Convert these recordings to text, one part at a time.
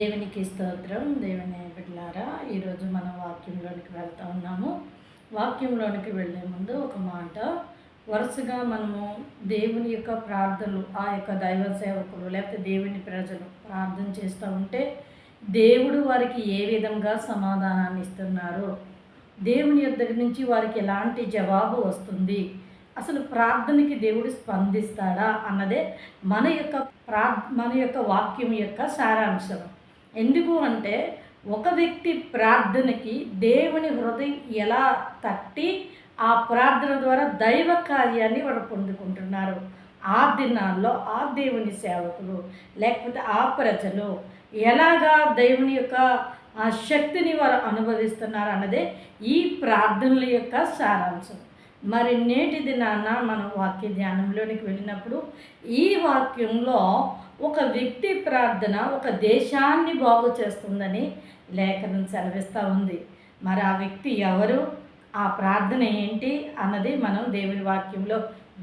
దేవునికి స్తోత్రం దేవుని బిడ్డలారా ఈరోజు మనం వాక్యంలోనికి వెళ్తా ఉన్నాము. వాక్యంలోనికి వెళ్ళే ముందు ఒక మాట. వరుసగా మనము దేవుని యొక్క ప్రార్థనలు ఆ యొక్క దైవ సేవకులు లేకపోతే దేవుని ప్రజలు ప్రార్థన చేస్తూ ఉంటే దేవుడు వారికి ఏ విధంగా సమాధానాన్ని ఇస్తున్నారు దేవుని యొద్ద నుంచి వారికి ఎలాంటి జవాబు వస్తుంది అసలు ప్రార్థనకి దేవుడు స్పందిస్తాడా అన్నదే మన యొక్క ప్రా మన యొక్క వాక్యం యొక్క సారాంశం. ఎందుకు అంటే ఒక వ్యక్తి ప్రార్థనకి దేవుని హృదయం ఎలా తట్టి ఆ ప్రార్థన ద్వారా దైవ కార్యాన్ని వారు పొందుకుంటున్నారు. ఆ దినాల్లో ఆ దేవుని సేవకులు లేకపోతే ఆ ప్రజలు ఎలాగా దేవుని యొక్క ఆ శక్తిని వారు అనుభవిస్తున్నారు అన్నదే ఈ ప్రార్థనల యొక్క సారాంశం. మరి నేటి దినాన మనం వాక్య ధ్యానంలోనికి వెళ్ళినప్పుడు ఈ వాక్యంలో ఒక వ్యక్తి ప్రార్థన ఒక దేశాన్ని బాగు చేస్తుందని లేఖనం సెలవిస్తూ ఉంది. మరి ఆ వ్యక్తి ఎవరు? ఆ ప్రార్థన ఏంటి? అన్నది మనం దేవుని వాక్యంలో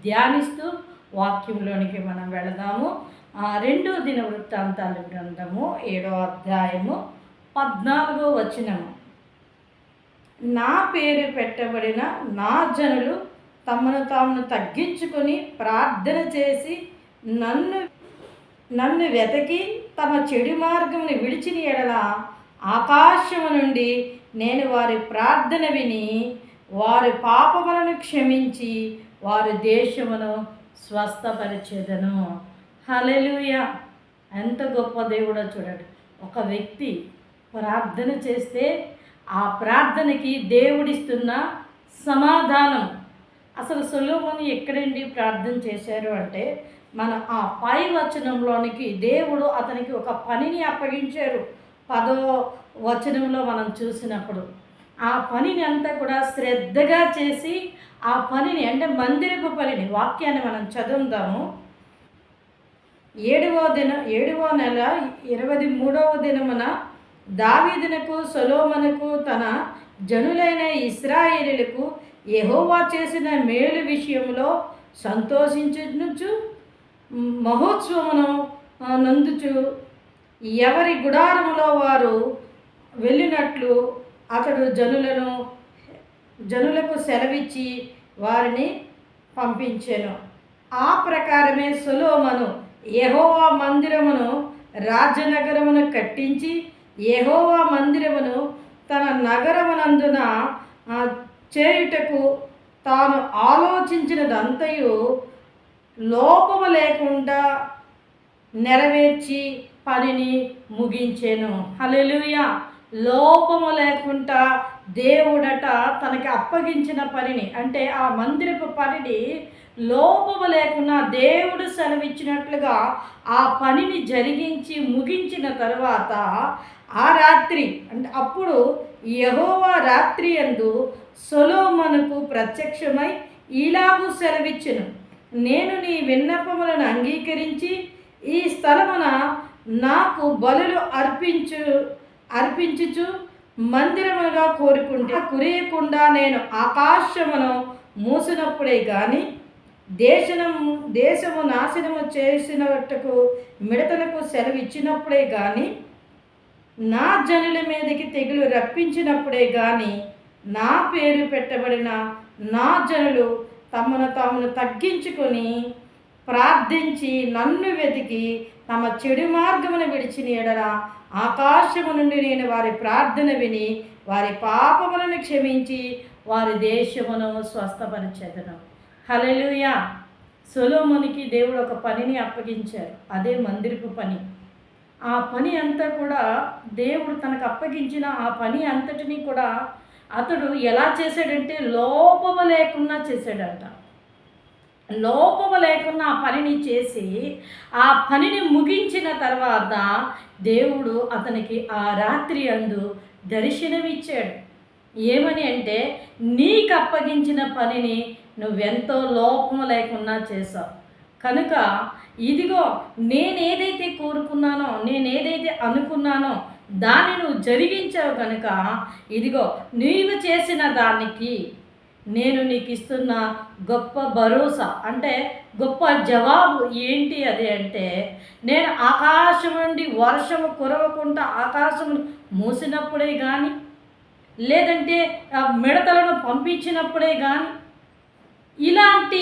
ధ్యానిస్తూ వాక్యంలోనికి మనం వెళదాము. ఆ రెండో దిన వృత్తాంతాల గ్రంథము ఏడో అధ్యాయము పద్నాలుగో వచనము. నా పేరు పెట్టబడిన నా జనులు తమను తామును తగ్గించుకొని ప్రార్థన చేసి నన్ను నన్ను వెతకి తమ చెడు మార్గమును విడిచిన ఎడల ఆకాశము నుండి నేను వారి ప్రార్థన విని వారి పాపములను క్షమించి వారి దేశమును స్వస్థపరిచేదను. హలెలుయ ఎంత గొప్ప దేవుడో చూడండి. ఒక వ్యక్తి ప్రార్థన చేస్తే ఆ ప్రార్థనకి దేవుడిస్తున్న సమాధానం. అసలు సులోముని ఎక్కడండి ప్రార్థన చేశారు అంటే మన ఆ పై వచనంలోనికి దేవుడు అతనికి ఒక పనిని అప్పగించారు పదో వచనంలో మనం చూసినప్పుడు ఆ పనిని అంతా కూడా శ్రద్ధగా చేసి ఆ పనిని అంటే మందిరపు పనిని వాక్యాన్ని మనం చదువుదాము. ఏడవ దిన ఏడవ నెల ఇరవై మూడవ దినమున దావీదునకు సొలోమనకు తన జనులైన ఇస్రాయేలులకు ఎహోవా చేసిన మేలు విషయంలో సంతోషించుచు మహోత్సవమును నందుచు ఎవరి గుడారములో వారు వెళ్ళినట్లు అతడు జనులను జనులకు సెలవిచ్చి వారిని పంపించెను. ఆ ప్రకారమే సులోమను యహోవా మందిరమును రాజనగరమును కట్టించి యహోవా మందిరమును తన నగరమునందున చేయుటకు తాను ఆలోచించినదంతయు లోపము లేకుండా నెరవేర్చి పనిని ముగించాను. హలెలుయ లోపము లేకుండా దేవుడట తనకి అప్పగించిన పనిని అంటే ఆ మందిరపు పనిని లోపము లేకుండా దేవుడు సెలవిచ్చినట్లుగా ఆ పనిని జరిగించి ముగించిన తర్వాత ఆ రాత్రి అంటే అప్పుడు యహోవా రాత్రి అందు సొలోమనుకు ప్రత్యక్షమై ఇలాగూ సెలవిచ్చెను. నేను నీ విన్నపములను అంగీకరించి ఈ స్థలమున నాకు బలులు అర్పించు అర్పించుచు మందిరముగా కోరుకుంటే కురియకుండా నేను ఆకాశమును మూసినప్పుడే కానీ దేశము దేశము నాశనము చేసినట్టుకు మిడతలకు సెలవు ఇచ్చినప్పుడే కానీ నా జనుల మీదకి తెగులు రప్పించినప్పుడే కానీ నా పేరు పెట్టబడిన నా జనులు తమను తామును తగ్గించుకొని ప్రార్థించి నన్ను వెతికి తమ చెడు మార్గమును విడిచిన ఎడల ఆకాశము నుండి నేను వారి ప్రార్థన విని వారి పాపములను క్షమించి వారి దేశమును స్వస్థపరిచేదను. హల్లెలూయా! సొలోమునికి దేవుడు ఒక పనిని అప్పగించారు. అదే మందిరపు పని. ఆ పని అంతా కూడా దేవుడు తనకు అప్పగించిన ఆ పని అంతటిని కూడా అతడు ఎలా చేశాడంటే లోపము లేకుండా చేశాడంట. లోపము లేకుండా ఆ పనిని చేసి ఆ పనిని ముగించిన తర్వాత దేవుడు అతనికి ఆ రాత్రి అందు దర్శనమిచ్చాడు. ఏమని అంటే నీకు అప్పగించిన పనిని నువ్వెంతో లోపము లేకుండా చేసావు కనుక ఇదిగో నేనేదైతే కోరుకున్నానో నేనేదైతే అనుకున్నానో దాన్ని నువ్వు జరిగించావు కనుక ఇదిగో నీవు చేసిన దానికి నేను నీకు ఇస్తున్న గొప్ప భరోసా. అంటే గొప్ప జవాబు ఏంటి అది అంటే నేను ఆకాశం నుండి వర్షము కురవకుండా ఆకాశమును మూసినప్పుడే కానీ లేదంటే ఆ మిడతలను పంపించినప్పుడే కానీ ఇలాంటి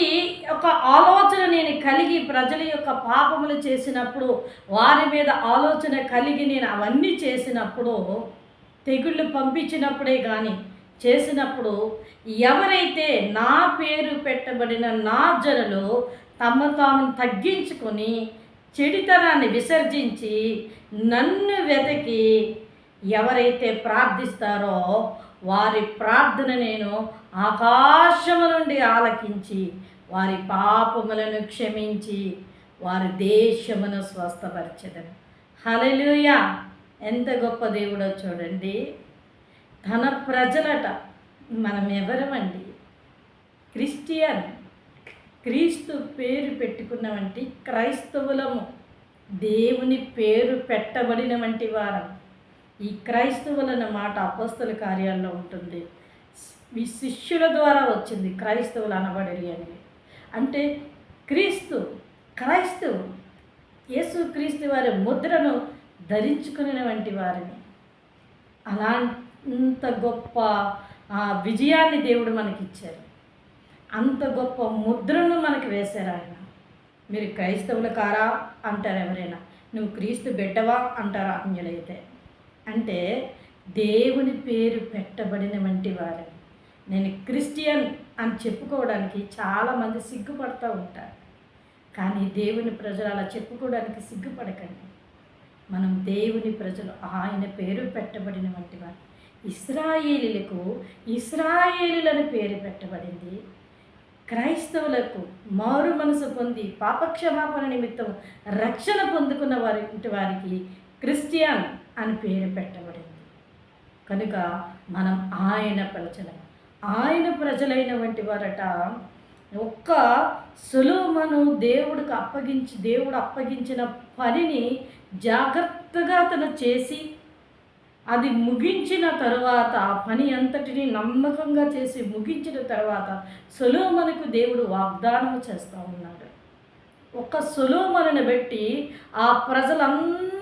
ఒక ఆలోచన నేను కలిగి ప్రజల యొక్క పాపములు చేసినప్పుడు వారి మీద ఆలోచన కలిగి నేను అవన్నీ చేసినప్పుడు తెగుళ్ళు పంపించినప్పుడే కానీ చేసినప్పుడు ఎవరైతే నా పేరు పెట్టబడిన నా జనులు తమ తాము తగ్గించుకొని చెడితనాన్ని విసర్జించి నన్ను వెతకి ఎవరైతే ప్రార్థిస్తారో వారి ప్రార్థన నేను ఆకాశము నుండి ఆలకించి వారి పాపములను క్షమించి వారి దేశమును స్వస్థపరచదను. హలలుయ ఎంత గొప్ప దేవుడో చూడండి. తన ప్రజలట మనం ఎవరమండి? క్రిస్టియన్. క్రీస్తు పేరు పెట్టుకున్నవంటి క్రైస్తవులము దేవుని పేరు పెట్టబడిన వంటి వారం. ఈ క్రైస్తవులన్న మాట అపస్తుల కార్యాల్లో ఉంటుంది. ఈ శిష్యుల ద్వారా వచ్చింది క్రైస్తవులు అనబడరి అని. అంటే క్రీస్తు క్రైస్తవు యేసు క్రీస్తు వారి ముద్రను ధరించుకునే వంటి వారిని. అలా అంత గొప్ప ఆ, విజయాన్ని దేవుడు మనకిచ్చారు. అంత గొప్ప ముద్రను మనకి వేశారు ఆయన. మీరు క్రైస్తవుల కారా? అంటారు ఎవరైనా. నువ్వు క్రీస్తు బిడ్డవా? అంటారు అన్యులైతే అంటే దేవుని పేరు పెట్టబడిన వంటి వారిని నేను క్రిస్టియన్ అని చెప్పుకోవడానికి చాలామంది సిగ్గుపడుతూ ఉంటారు. కానీ దేవుని ప్రజలు అలా చెప్పుకోవడానికి సిగ్గుపడకండి. మనం దేవుని ప్రజలు ఆయన పేరు పెట్టబడిన వంటి వారు. ఇస్రాయేలీలకు ఇస్రాయేలీలని పేరు పెట్టబడింది. క్రైస్తవులకు మారు మనసు పొంది పాపక్షమాపణ నిమిత్తం రక్షణ పొందుకున్న వారి వారికి క్రిస్టియన్ అని పేరు పెట్టబడింది. కనుక మనం ఆయన ప్రజలం. ఆయన ప్రజలైన వంటి వారట ఒక్క సులోమను దేవుడికి అప్పగించి దేవుడు అప్పగించిన పనిని జాగ్రత్తగా తను చేసి అది ముగించిన తర్వాత ఆ పని అంతటిని నమ్మకంగా చేసి ముగించిన తర్వాత సులోమనకు దేవుడు వాగ్దానం చేస్తూ ఉన్నాడు. ఒక సొలోమనుని బట్టి ఆ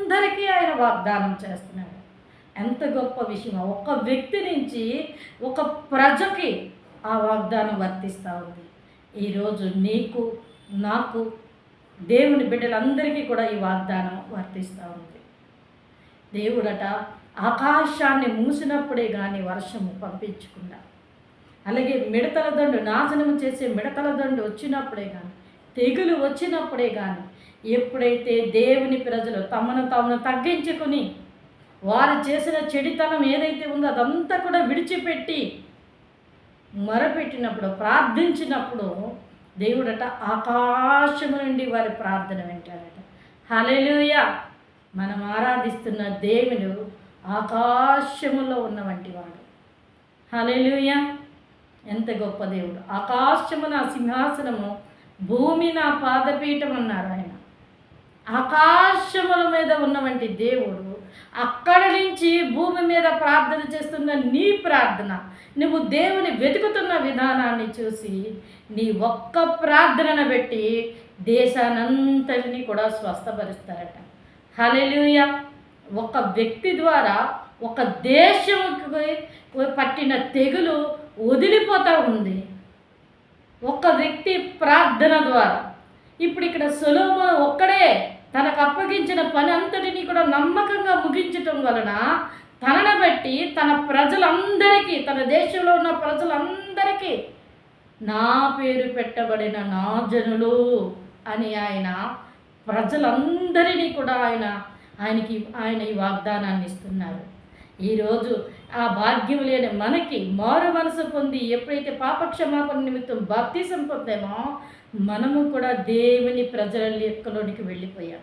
అందరికీ ఆయన వాగ్దానం చేస్తున్నాడు. ఎంత గొప్ప విషయం. ఒక వ్యక్తి నుంచి ఒక ప్రజకి ఆ వాగ్దానం వర్తిస్తూ ఉంది. ఈరోజు నీకు నాకు దేవుని బిడ్డలందరికీ కూడా ఈ వాగ్దానం వర్తిస్తూ ఉంది. దేవుడట ఆకాశాన్ని మూసినప్పుడే కానీ వర్షము పంపించకుండా అలాగే మిడతల దండు నాశనం చేసే మిడతల దండు వచ్చినప్పుడే కానీ తెగులు వచ్చినప్పుడే కానీ ఎప్పుడైతే దేవుని ప్రజలు తమను తామును తగ్గించుకొని వారు చేసిన చెడితనం ఏదైతే ఉందో అదంతా కూడా విడిచిపెట్టి మొరపెట్టినప్పుడు ప్రార్థించినప్పుడు దేవుడట ఆకాశము నుండి వారి ప్రార్థన వింటాడట. హలెలుయ మనం ఆరాధిస్తున్న దేవుడు ఆకాశములో ఉన్న వంటి వాడు. హలెలుయ ఎంత గొప్ప దేవుడు. ఆకాశము నా సింహాసనము భూమి నా పాదపీఠం అన్నారు ఆయన. ఆకాశముల మీద ఉన్నవంటి దేవుడు అక్కడ నుంచి భూమి మీద ప్రార్థన చేస్తున్న నీ ప్రార్థన నువ్వు దేవుని వెతుకుతున్న విధానాన్ని చూసి నీ ఒక్క ప్రార్థనను బట్టి దేశానంతటిని కూడా స్వస్థపరుస్తారట. హలెలుయ ఒక వ్యక్తి ద్వారా ఒక దేశంకి పట్టిన తెగులు వదిలిపోతూ ఉంది. ఒక వ్యక్తి ప్రార్థన ద్వారా. ఇప్పుడు ఇక్కడ సులభం ఒక్కడే తనకు అప్పగించిన పని అంతటినీ కూడా నమ్మకంగా ముగించటం వలన తనను బట్టి తన ప్రజలందరికీ తన దేశంలో ఉన్న ప్రజలందరికీ నా పేరు పెట్టబడిన నా జనులు అని ఆయన ప్రజలందరినీ కూడా ఆయన ఆయనకి ఆయన ఈ వాగ్దానాన్ని ఇస్తున్నారు. ఈరోజు ఆ భాగ్యం లేని మనకి మారు మనసు పొంది ఎప్పుడైతే పాపక్షమాపణ నిమిత్తం బాప్తీసం పొందామో మనము కూడా దేవుని ప్రజల లెక్కలోనికి వెళ్ళిపోయాం.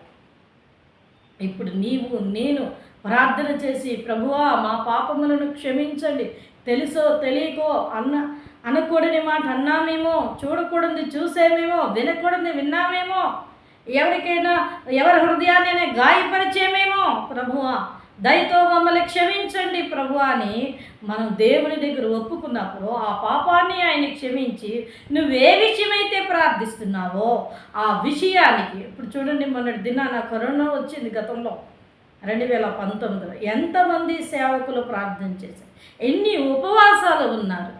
ఇప్పుడు నీవు నేను ప్రార్థన చేసి ప్రభువా మా పాపములను క్షమించండి. తెలుసో తెలియకో అన్న అనకూడని మాట అన్నామేమో చూడకూడదు చూసేమేమో వినకూడదు విన్నామేమో ఎవరికైనా ఎవరి హృదయాన్ని గాయపరిచేమేమో ప్రభువా? దయతో మమ్మల్ని క్షమించండి ప్రభు అని మనం దేవుని దగ్గర ఒప్పుకున్నప్పుడు ఆ పాపాన్ని ఆయన క్షమించి నువ్వు ఏ విషయమైతే ప్రార్థిస్తున్నావో ఆ విషయానికి ఇప్పుడు చూడండి మొన్నటి దినాన కరోనా వచ్చింది గతంలో రెండు వేల పంతొమ్మిదిలో. ఎంతమంది సేవకులు ప్రార్థన చేశారు? ఎన్ని ఉపవాసాలు ఉన్నారు?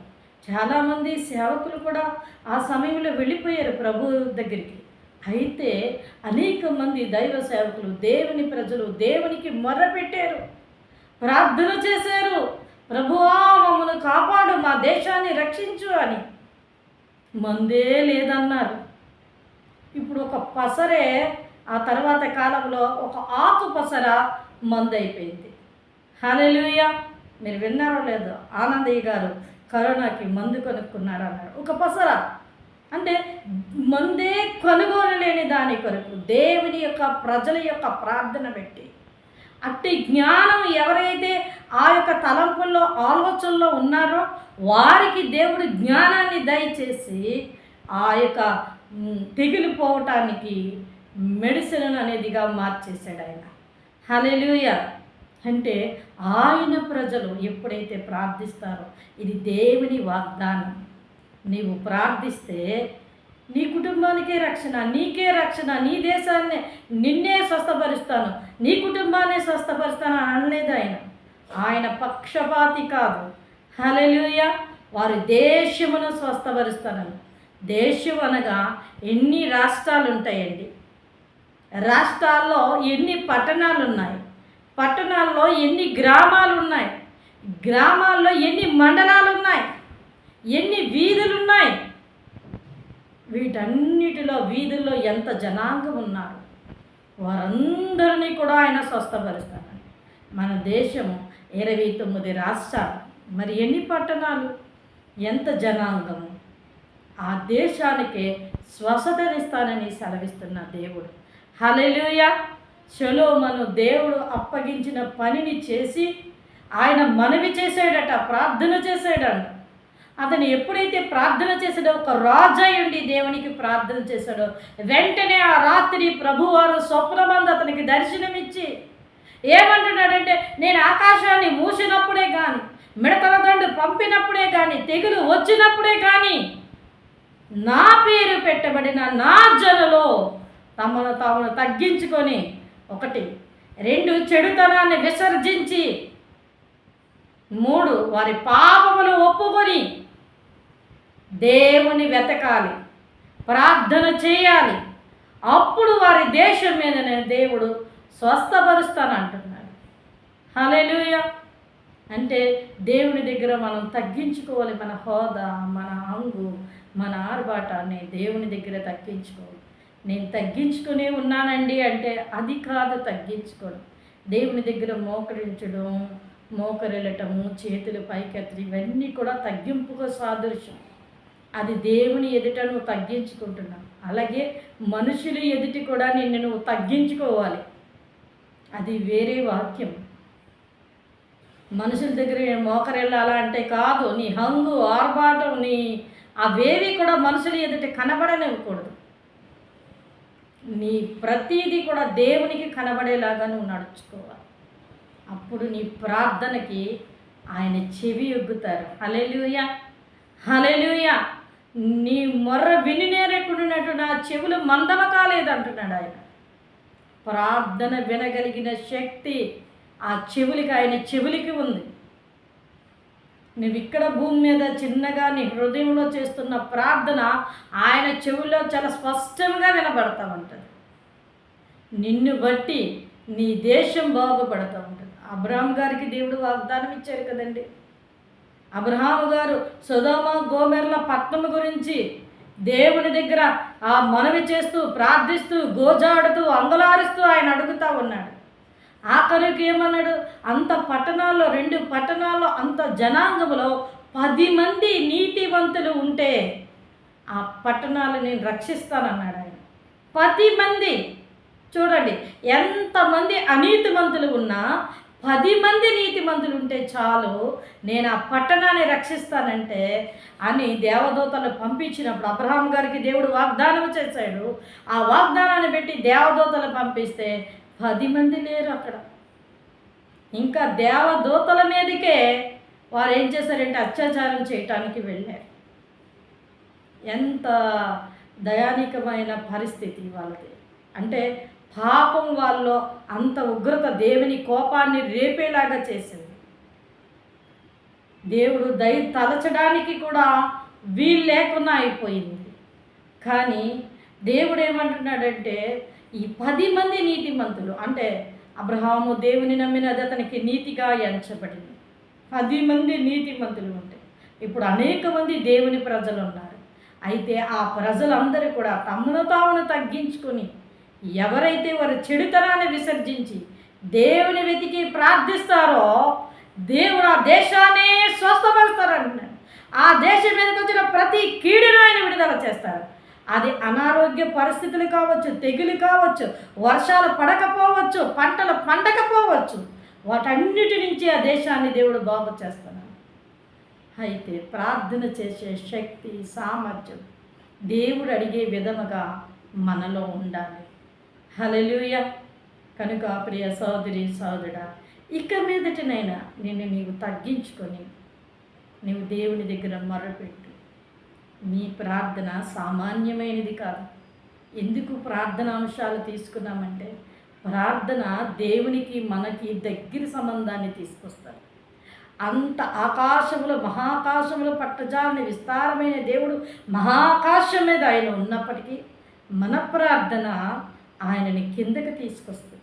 చాలామంది సేవకులు కూడా ఆ సమయంలో వెళ్ళిపోయారు ప్రభు దగ్గరికి. అయితే అనేక మంది దైవ సేవకులు దేవుని ప్రజలు దేవునికి మొర్రపెట్టారు ప్రార్థన చేశారు. ప్రభువా మమ్మల్ని కాపాడు మా దేశాన్ని రక్షించు అని. మందే లేదన్నారు. ఇప్పుడు ఒక పసరే ఆ తర్వాత కాలంలో ఒక ఆకు పసర మందైపోయింది. హల్లెలూయ! మీరు విన్నారో లేదో? ఆనందయ్య గారు కరోనాకి మందు కొనుక్కున్నారు అన్నారు ఒక పసర. అంటే ముందే కొనుగోలు లేని దాని కొరకు దేవుని యొక్క ప్రజల యొక్క ప్రార్థన పెట్టి అట్టి జ్ఞానం ఎవరైతే ఆ యొక్క తలంపుల్లో ఆలోచనలో ఉన్నారో వారికి దేవుడు జ్ఞానాన్ని దయచేసి ఆ యొక్క తెగిలిపోవటానికి మెడిసిన్ అనేదిగా మార్చేశాడు ఆయన. హలెలుయ అంటే ఆయన ప్రజలు ఎప్పుడైతే ప్రార్థిస్తారో ఇది దేవుని వాగ్దానం. నీవు ప్రార్థిస్తే నీ కుటుంబానికే రక్షణ నీకే రక్షణ నీ దేశాన్ని నిన్నే స్వస్థపరుస్తాను నీ కుటుంబాన్ని స్వస్థపరుస్తాను అని అనలేదు ఆయన. ఆయన పక్షపాతి కాదు. హలెలుయ వారి దేశమును స్వస్థపరుస్తానని దేశం అనగా ఎన్ని రాష్ట్రాలు ఉంటాయండి రాష్ట్రాల్లో ఎన్ని పట్టణాలు ఉన్నాయి పట్టణాల్లో ఎన్ని గ్రామాలు ఉన్నాయి గ్రామాల్లో ఎన్ని మండలాలు ఉన్నాయి ఎన్ని వీధులున్నాయి? వీటన్నిటిలో వీధుల్లో ఎంత జనాంగం ఉన్నారు? వారందరినీ కూడా ఆయన స్వస్థపరుస్తారని మన దేశం ఇరవై తొమ్మిది రాష్ట్రాలు. మరి ఎన్ని పట్టణాలు? ఎంత జనాంగము? ఆ దేశానికే స్వసతనిస్తానని సెలవిస్తున్న దేవుడు. హలెలుయ షలోమను దేవుడు అప్పగించిన పనిని చేసి ఆయన మనవి చేసాడట ప్రార్థన చేశాడంట. అతను ఎప్పుడైతే ప్రార్థన చేశాడో ఒక రాజై ఉండి దేవునికి ప్రార్థన చేశాడో వెంటనే ఆ రాత్రి ప్రభువారు స్వప్నమందు అతనికి దర్శనమిచ్చి ఏమంటున్నాడంటే నేను ఆకాశాన్ని మూసినప్పుడే కానీ మిడతల దండు పంపినప్పుడే కానీ తెగులు వచ్చినప్పుడే కానీ నా పేరు పెట్టబడిన నా జనలో తమను తామును తగ్గించుకొని ఒకటి రెండు చెడుతనాన్ని విసర్జించి మూడు వారి పాపములు ఒప్పుకొని దేవుని వెతకాలి ప్రార్థన చేయాలి. అప్పుడు వారి దేశం మీద నేను దేవుడు స్వస్థపరుస్తానంటున్నాడు. హల్లెలూయ. అంటే దేవుని దగ్గర మనం తగ్గించుకోవాలి మన హోదా మన అంగు మన ఆర్భాటాన్ని దేవుని దగ్గర తగ్గించుకోవాలి. నేను తగ్గించుకునే ఉన్నానండి అంటే అది కాదు తగ్గించుకోవడం. దేవుని దగ్గర మోకరించడం మోకరిల్లటము చేతులు పైకెత్తడం ఇవన్నీ కూడా తగ్గింపుగా సాదృశ్యం. అది దేవుని ఎదుట నువ్వు తగ్గించుకుంటున్నావు. అలాగే మనుషులు ఎదుటి కూడా నిన్ను నువ్వు తగ్గించుకోవాలి. అది వేరే వాక్యం. మనుషుల దగ్గర మోకరెళ్ళాలా అంటే కాదు నీ హంగు ఆర్భాటం నీ అవేవి కూడా మనుషుల ఎదుట కనబడనివ్వకూడదు. నీ ప్రతీది కూడా దేవునికి కనబడేలాగా నువ్వు నడుచుకోవాలి. అప్పుడు నీ ప్రార్థనకి ఆయన చెవి ఎగ్గుతారు. హలెలుయ హలెలుయ నీ మొర్ర వినినేరకుండానట్టు నా చెవులు మందవ కాలేదంటున్నాడు ఆయన. ప్రార్థన వినగలిగిన శక్తి ఆ చెవులకి ఆయన చెవులకి ఉంది. నువ్వు ఇక్కడ భూమి మీద చిన్నగా నీ హృదయంలో చేస్తున్న ప్రార్థన ఆయన చెవుల్లో చాలా స్పష్టంగా వినబడతా ఉంటుంది నిన్ను బట్టి నీ దేశం బాగుపడతా ఉంటుంది అబ్రహాం గారికి దేవుడు వాగ్దానం ఇచ్చారు కదండి. అబ్రహాము గారు సుధోమ గోమెర్ల పట్నం గురించి దేవుని దగ్గర ఆ మనవి చేస్తూ ప్రార్థిస్తూ గోజాడుతూ అంగలారుస్తూ ఆయన అడుగుతా ఉన్నాడు. ఆఖరికి ఏమన్నాడు? అంత పట్టణాల్లో రెండు పట్టణాల్లో అంత జనాంగంలో పది మంది నీతివంతులు ఉంటే ఆ పట్టణాలు నేను రక్షిస్తానన్నాడు ఆయన. పది మంది. చూడండి ఎంతమంది అనీతిమంతులు ఉన్నా పది మంది నీతిమంతులు ఉంటే చాలు నేను ఆ పట్టణాన్ని రక్షిస్తానంటే అని దేవదూతలు పంపించినప్పుడు అబ్రహాం గారికి దేవుడు వాగ్దానం చేశాడు. ఆ వాగ్దానాన్ని పెట్టి దేవదూతలు పంపిస్తే పది మంది లేరు అక్కడ. ఇంకా దేవదూతల మీదకే వారు ఏం చేశారంటే అత్యాచారం చేయటానికి వెళ్ళారు. ఎంత దయానికమైన పరిస్థితి వాళ్ళది. అంటే పాపం వాళ్ళలో అంత ఉగ్రత దేవుని కోపాన్ని రేపేలాగా చేసింది. దేవుడు దయ తలచడానికి కూడా వీలు లేకుండా అయిపోయింది. కానీ దేవుడు ఏమంటున్నాడంటే ఈ పది మంది నీతిమంతులు అంటే అబ్రహాము దేవుని నమ్మినది అతనికి నీతిగా ఎంచబడింది. పది మంది నీతిమంతులు ఉంటాయి ఇప్పుడు అనేక మంది దేవుని ప్రజలు ఉన్నారు. అయితే ఆ ప్రజలందరూ కూడా తమను తామును తగ్గించుకొని ఎవరైతే వారి చెడుతనాన్ని విసర్జించి దేవుని వెతికి ప్రార్థిస్తారో దేవుడు ఆ దేశాన్ని స్వస్థపరుస్తారంటున్నాడు ఆ దేశం మీదకి వచ్చిన ప్రతి కీడును ఆయన విడుదల చేస్తారు. అది అనారోగ్య పరిస్థితులు కావచ్చు తెగులు కావచ్చు వర్షాలు పడకపోవచ్చు పంటలు పండకపోవచ్చు. వాటన్నిటి నుంచి ఆ దేశాన్ని దేవుడు బాగు చేస్తున్నాడు. అయితే ప్రార్థన చేసే శక్తి సామర్థ్యం దేవుడు అడిగే విధముగా మనలో ఉండాలి. హలలుయ కనుక ప్రియ సోదరి సోదరుడా ఇక మీదటినైనా నిన్ను నీవు తగ్గించుకొని నీవు దేవుని దగ్గర మొరపెట్టు. నీ ప్రార్థన సామాన్యమైనది కాదు. ఎందుకు ప్రార్థన అంశాలు తీసుకున్నామంటే ప్రార్థన దేవునికి మనకి దగ్గర సంబంధాన్ని తీసుకొస్తారు అంత ఆకాశములో మహాకాశములో పట్టజాలని విస్తారమైన దేవుడు మహాకాశం మీద ఆయన ఉన్నప్పటికీ మన ప్రార్థన ఆయనని కిందకి తీసుకొస్తుంది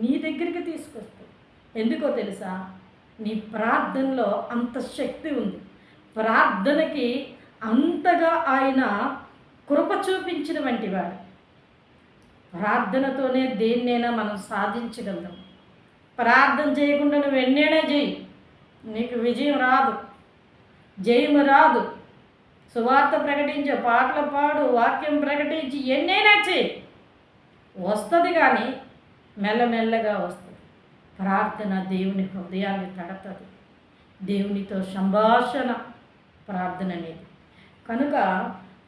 నీ దగ్గరికి తీసుకొస్తుంది ఎందుకో తెలుసా? నీ ప్రార్థనలో అంత శక్తి ఉంది. ప్రార్థనకి అంతగా ఆయన కృప చూపించిన వంటి వాడు. ప్రార్థనతోనే దేన్నైనా మనం సాధించగలం ప్రార్థన చేయకుండా నువ్వు ఎన్నైనా చేయి. నీకు విజయం రాదు. జయము రాదు. సువార్త ప్రకటించు పాటలు పాడు వాక్యం ప్రకటించి ఎన్నైనా చేయి. వస్తుంది కానీ మెల్లమెల్లగా వస్తుంది. ప్రార్థన దేవుని హృదయాన్ని తడతది. దేవునితో సంభాషణ ప్రార్థన అనేది కనుక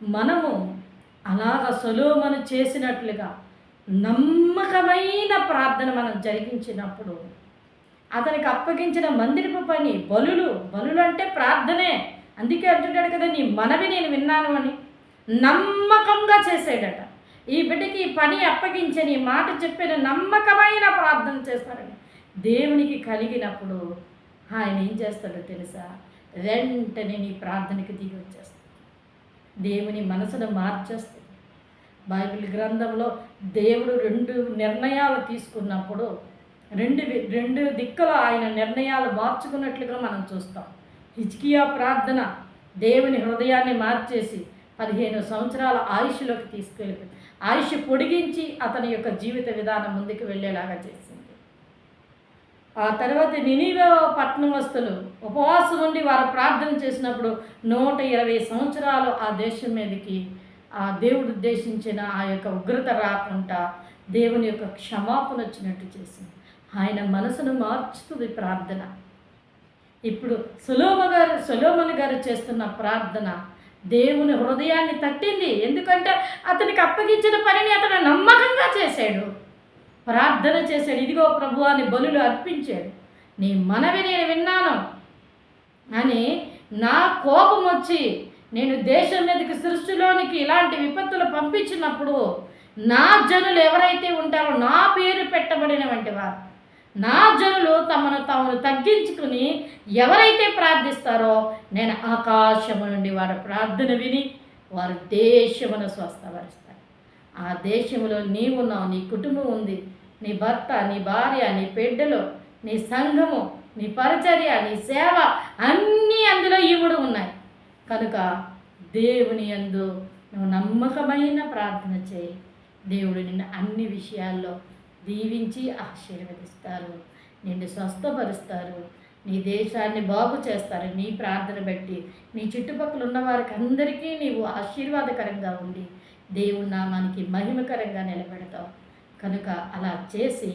మనము అలాగ సులోమను చేసినట్లుగా నమ్మకమైన ప్రార్థన మనం జరిగించినప్పుడు అతనికి అప్పగించిన మందిరపు పని బలులు బలులు అంటే ప్రార్థనే. అందుకే అంటున్నాడు కదా నీ మనవి నేను విన్నాను అని. నమ్మకంగా చేసాడట. ఈ బిడ్డకి పని అప్పగించని మాట చెప్పిన నమ్మకమైన ప్రార్థన చేస్తారని దేవునికి కలిగినప్పుడు ఆయన ఏం చేస్తాడో తెలుసా? వెంటనే నీ ప్రార్థనకి దిగి వచ్చేస్తాడు. దేవుని మనసును మార్చేస్తుంది బైబిల్ గ్రంథంలో దేవుడు రెండు నిర్ణయాలు తీసుకున్నప్పుడు రెండు రెండు దిక్కులు ఆయన నిర్ణయాలు మార్చుకున్నట్లుగా మనం చూస్తాం. హిజ్కియా ప్రార్థన దేవుని హృదయాన్ని మార్చేసి పదిహేను సంవత్సరాల ఆయుష్లోకి తీసుకెళ్ళిపోయింది. ఆయుష్ పొడిగించి అతని యొక్క జీవిత విధానం ముందుకు వెళ్ళేలాగా చేసింది. ఆ తర్వాత నినివ పట్టణవస్తులు ఉపవాసం ఉండి వారు ప్రార్థన చేసినప్పుడు నూట ఇరవై సంవత్సరాలు ఆ దేశం మీదకి ఆ దేవుడు ఉద్దేశించిన ఆ యొక్క ఉగ్రత రాకుండా దేవుని యొక్క క్షమాపణ వచ్చినట్టు చేసింది. ఆయన మనసును మార్చుతుంది ప్రార్థన. ఇప్పుడు సులోమ గారు సులోమని గారు చేస్తున్న ప్రార్థన దేవుని హృదయాన్ని తట్టింది. ఎందుకంటే అతనికి అప్పగించిన పనిని అతను నమ్మకంగా చేశాడు. ప్రార్థన చేశాడు. ఇదిగో ప్రభు అని బలులు అర్పించాడు. నీ మనవి నేను విన్నాను అని నా కోపం వచ్చి నేను దేశం మీదకి సృష్టిలోనికి ఇలాంటి విపత్తులు పంపించినప్పుడు నా జనులు ఎవరైతే ఉంటారో నా పేరు పెట్టబడిన వంటి వారు. నా జనులు తమను తాము తగ్గించుకుని ఎవరైతే ప్రార్థిస్తారో నేను ఆకాశము నుండి వారి ప్రార్థన విని వారి దేశమును స్వస్థపరుస్తాను ఆ దేశంలో నీవున్నావు నీ కుటుంబం ఉంది. నీ భర్త నీ భార్య నీ బిడ్డలు నీ సంఘము నీ పరిచర్య నీ సేవ అన్నీ అందులో ఇవుడు ఉన్నాయి. కనుక దేవుని యందు నువ్వు నమ్మకమైన ప్రార్థన చేయి. దేవుడు నిన్ను అన్ని విషయాల్లో దీవించి ఆశీర్వదిస్తారు. నిన్ను స్వస్థపరుస్తారు. నీ దేశాన్ని బాగు చేస్తారు. నీ ప్రార్థన బట్టి నీ చుట్టుపక్కల ఉన్న వారికి అందరికీ నీవు ఆశీర్వాదకరంగా ఉండి దేవుని నామానికి మహిమకరంగా నిలబెడతావు. కనుక అలా చేసి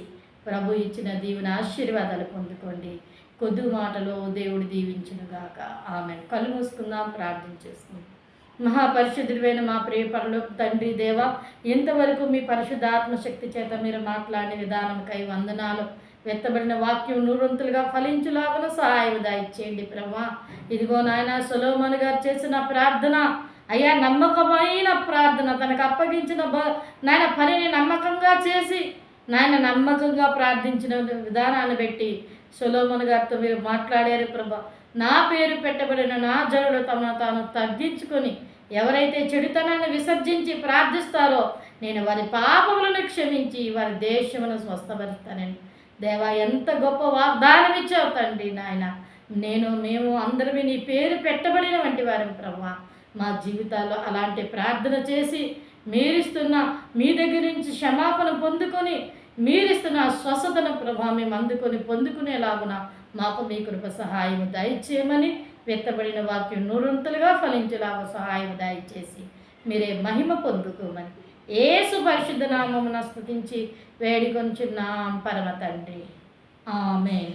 ప్రభు ఇచ్చిన దీవుని ఆశీర్వాదాలు పొందుకోండి. కొద్ది మాటలో దేవుడు దీవించునుగాక. ఆమె కళ్ళు మూసుకుందాం ప్రార్థన చేసుకుందాం మహాపరిశుద్ధుడైన మా ప్రియ పరలోక తండ్రి దేవ ఇంతవరకు మీ పరిశుద్ధాత్మ శక్తి చేత మీరు మాట్లాడిన విధానంకై వందనాలు. వెత్తబడిన వాక్యం నూరంతులుగా ఫలించులాగా సహాయం దాయిచ్చేయండి ప్రభా. ఇదిగో నాయన సులోమన్ గారు చేసిన ప్రార్థన అయ్యా నమ్మకమైన ప్రార్థన తనకు అప్పగించిన బ నాయన పనిని నమ్మకంగా చేసి నాయన నమ్మకంగా ప్రార్థించిన విధానాన్ని బట్టి సులోమన్ గారితో మీరు మాట్లాడారు ప్రభా. నా పేరు పెట్టబడిన నా జనుడు తమను తాను తగ్గించుకొని ఎవరైతే చెడుతనాన్ని విసర్జించి ప్రార్థిస్తారో నేను వారి పాపములను క్షమించి వారి దేశమును స్వస్థపరుస్తానండి దేవా ఎంత గొప్ప వాగ్దానం ఇచ్చావు తండ్రి నాయన. నేను మేము అందరివి నీ పేరు పెట్టబడిన వంటి వారి ప్రభా మా జీవితాల్లో అలాంటి ప్రార్థన చేసి మీరిస్తున్న మీ దగ్గర నుంచి క్షమాపణ పొందుకొని మీరిస్తున్న స్వస్థతను ప్రభా మేము అందుకొని పొందుకునేలాగున మాకు మీ కృప సహాయం దయచేయమని విత్తబడిన వాక్యం నూరంతులుగా ఫలించేలాగా సహాయం దయచేసి మీరే మహిమ పొందుకోమని. ఏసు పరిశుద్ధ నామమున స్థుతించి వేడుకొంచున్నాం పరమ తండ్రి. ఆమె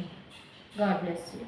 గాడ్ బ్లెస్ యూ.